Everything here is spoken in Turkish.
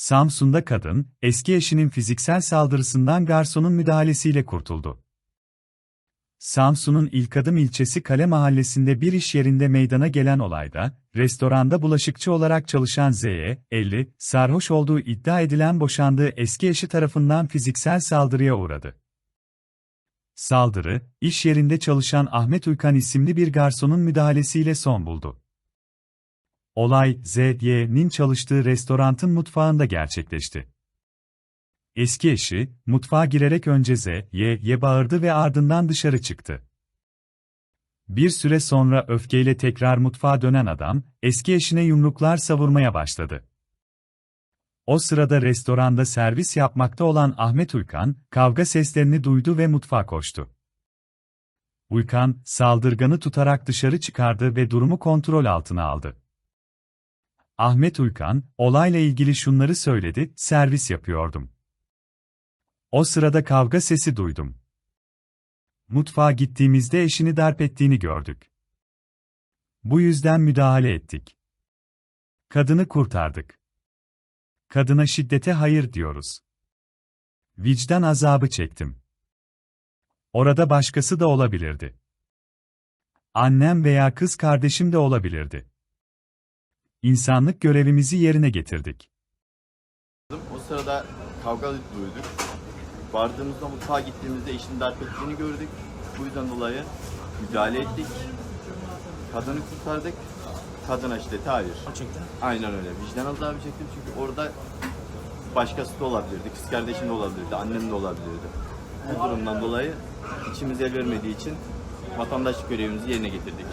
Samsun'da kadın, eski eşinin fiziksel saldırısından garsonun müdahalesiyle kurtuldu. Samsun'un İlkadım ilçesi Kale Mahallesi'nde bir iş yerinde meydana gelen olayda, restoranda bulaşıkçı olarak çalışan Z'ye, 50, sarhoş olduğu iddia edilen boşandığı eski eşi tarafından fiziksel saldırıya uğradı. Saldırı, iş yerinde çalışan Ahmet Uykan isimli bir garsonun müdahalesiyle son buldu. Olay, Z.Y.'nin çalıştığı restorantın mutfağında gerçekleşti. Eski eşi, mutfağa girerek önce Z.Y.'ye bağırdı ve ardından dışarı çıktı. Bir süre sonra öfkeyle tekrar mutfağa dönen adam, eski eşine yumruklar savurmaya başladı. O sırada restoranda servis yapmakta olan Ahmet Uykan, kavga seslerini duydu ve mutfağa koştu. Uykan, saldırganı tutarak dışarı çıkardı ve durumu kontrol altına aldı. Ahmet Uykan, olayla ilgili şunları söyledi, servis yapıyordum. O sırada kavga sesi duydum. Mutfağa gittiğimizde eşini darp ettiğini gördük. Bu yüzden müdahale ettik. Kadını kurtardık. Kadına şiddete hayır diyoruz. Vicdan azabı çektim. Orada başkası da olabilirdi. Annem veya kız kardeşim de olabilirdi. İnsanlık görevimizi yerine getirdik. O sırada kavga duyduk. Vardığımızda mutfağa gittiğimizde eşini darp ettiğini gördük. Bu yüzden dolayı müdahale ettik. Kadını kurtardık. Kadına şiddete hayır. Çektin. Aynen öyle. Vicdan azabı çektim çünkü orada başkası da olabilirdi. Kız kardeşim de olabilirdi. Annem de olabilirdi. Bu durumdan dolayı içimiz el vermediği için vatandaşlık görevimizi yerine getirdik.